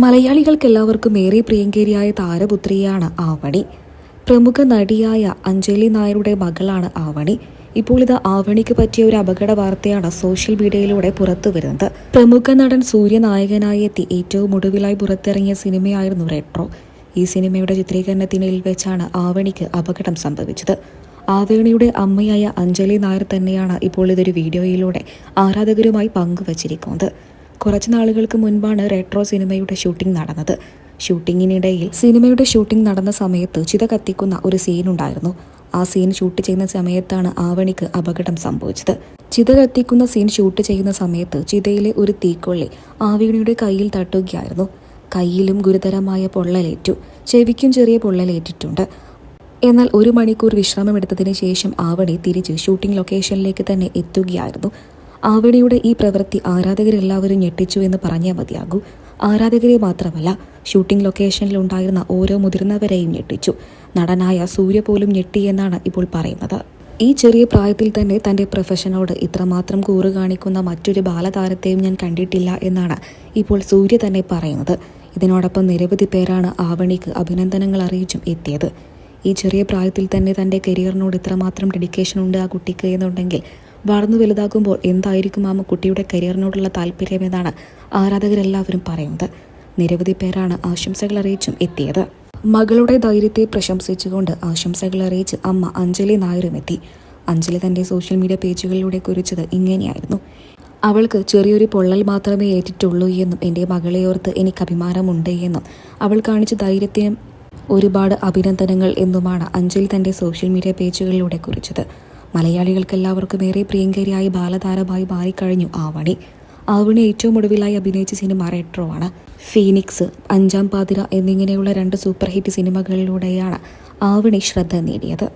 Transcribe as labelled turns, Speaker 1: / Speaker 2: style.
Speaker 1: മലയാളികൾക്കെല്ലാവർക്കും ഏറെ പ്രിയങ്കരിയായ താരപുത്രിയാണ് ആവണി. പ്രമുഖ നടിയായ അഞ്ജലി നായരുടെ മകളാണ് ആവണി. ഇപ്പോൾ ഇത് ആവണിക്ക് പറ്റിയ ഒരു അപകട വാർത്തയാണ് സോഷ്യൽ മീഡിയയിലൂടെ പുറത്തു വരുന്നത്. പ്രമുഖ നടൻ സൂര്യ നായകനായി എത്തി ഏറ്റവും ഒടുവിലായി പുറത്തിറങ്ങിയ സിനിമയായിരുന്നു റെട്രോ ഈ സിനിമയുടെ ചിത്രീകരണത്തിനിൽ വെച്ചാണ് ആവണിക്ക് അപകടം സംഭവിച്ചത്. ആവേണിയുടെ അമ്മയായ അഞ്ജലി നായർ തന്നെയാണ് ഇപ്പോൾ ഇതൊരു വീഡിയോയിലൂടെ ആരാധകരുമായി പങ്കുവച്ചിരിക്കുന്നത്. കുറച്ച് നാളുകൾക്ക് മുൻപാണ് റെട്രോ സിനിമയുടെ ഷൂട്ടിംഗ് നടന്നത്. ഷൂട്ടിങ്ങിനിടയിൽ സിനിമയുടെ ഷൂട്ടിംഗ് നടന്ന സമയത്ത് ചിത കത്തിക്കുന്ന ഒരു സീനുണ്ടായിരുന്നു. ആ സീൻ ഷൂട്ട് ചെയ്യുന്ന സമയത്താണ് ആവണിക്ക് അപകടം സംഭവിച്ചത്. ചിത കത്തിക്കുന്ന സീൻ ഷൂട്ട് ചെയ്യുന്ന സമയത്ത് ചിതയിലെ ഒരു തീക്കൊള്ളി ആവണിയുടെ കയ്യിൽ തട്ടുകയായിരുന്നു. കയ്യിലും ഗുരുതരമായ പൊള്ളലേറ്റു. ചെവിക്കും ചെറിയ പൊള്ളലേറ്റിട്ടുണ്ട്. എന്നാൽ ഒരു മണിക്കൂർ വിശ്രമമെടുത്തതിന് ശേഷം ആവണി തിരിച്ച് ഷൂട്ടിംഗ് ലൊക്കേഷനിലേക്ക് തന്നെ എത്തുകയായിരുന്നു. ആവണിയുടെ ഈ പ്രവൃത്തി ആരാധകരെല്ലാവരും ഞെട്ടിച്ചു എന്ന് പറഞ്ഞാൽ മതിയാകൂ. ആരാധകരെ മാത്രമല്ല ഷൂട്ടിംഗ് ലൊക്കേഷനിൽ ഉണ്ടായിരുന്ന ഓരോ മുതിർന്നവരെയും ഞെട്ടിച്ചു. നടനായ സൂര്യ പോലും ഞെട്ടിയെന്നാണ് ഇപ്പോൾ പറയുന്നത്. ഈ ചെറിയ പ്രായത്തിൽ തന്നെ തന്റെ പ്രൊഫഷനോട് ഇത്രമാത്രം കൂറ് കാണിക്കുന്ന മറ്റൊരു ബാലതാരത്തെയും ഞാൻ കണ്ടിട്ടില്ല എന്നാണ് ഇപ്പോൾ സൂര്യ തന്നെ പറയുന്നത്. ഇതിനോടൊപ്പം നിരവധി പേരാണ് ആവണിക്ക് അഭിനന്ദനങ്ങൾ അറിയിച്ചും എത്തിയത്. ഈ ചെറിയ പ്രായത്തിൽ തന്നെ തന്റെ കരിയറിനോട് ഇത്രമാത്രം ഡെഡിക്കേഷൻ ഉണ്ട് ആ കുട്ടിക്ക് എന്നുണ്ടെങ്കിൽ വളർന്നു വലുതാകുമ്പോൾ എന്തായിരിക്കും ആ കുട്ടിയുടെ കരിയറിനോടുള്ള താല്പര്യം എന്നാണ് ആരാധകരെല്ലാവരും പറയുന്നത്. നിരവധി പേരാണ് ആശംസകൾ അറിയിച്ചും എത്തിയത്. മകളുടെ ധൈര്യത്തെ പ്രശംസിച്ചുകൊണ്ട് ആശംസകൾ അറിയിച്ച് അമ്മ അഞ്ജലി നായരും എത്തി. അഞ്ജലി തന്റെ സോഷ്യൽ മീഡിയ പേജുകളിലൂടെ കുറിച്ചത് ഇങ്ങനെയായിരുന്നു. അവൾക്ക് ചെറിയൊരു പൊള്ളൽ മാത്രമേ ഏറ്റിട്ടുള്ളൂ എന്നും എന്റെ മകളെ ഓർത്ത് എനിക്ക് അഭിമാനമുണ്ട് എന്നും അവൾ കാണിച്ച ധൈര്യത്തിനും ഒരുപാട് അഭിനന്ദനങ്ങൾ എന്നുമാണ് അഞ്ജലി തന്റെ സോഷ്യൽ മീഡിയ പേജുകളിലൂടെ കുറിച്ചത്. മലയാളികൾക്കെല്ലാവർക്കും ഏറെ പ്രിയങ്കരിയായി ബാലതാരമായി മാറിക്കഴിഞ്ഞു ആവണി. ആവണി ഏറ്റവും ഒടുവിലായി അഭിനയിച്ച സിനിമ റെട്രോ ആണ്. ഫീനിക്സ് അഞ്ചാം പാതിര എന്നിങ്ങനെയുള്ള രണ്ട് സൂപ്പർ ഹിറ്റ് സിനിമകളിലൂടെയാണ് ആവണി ശ്രദ്ധ നേടിയത്.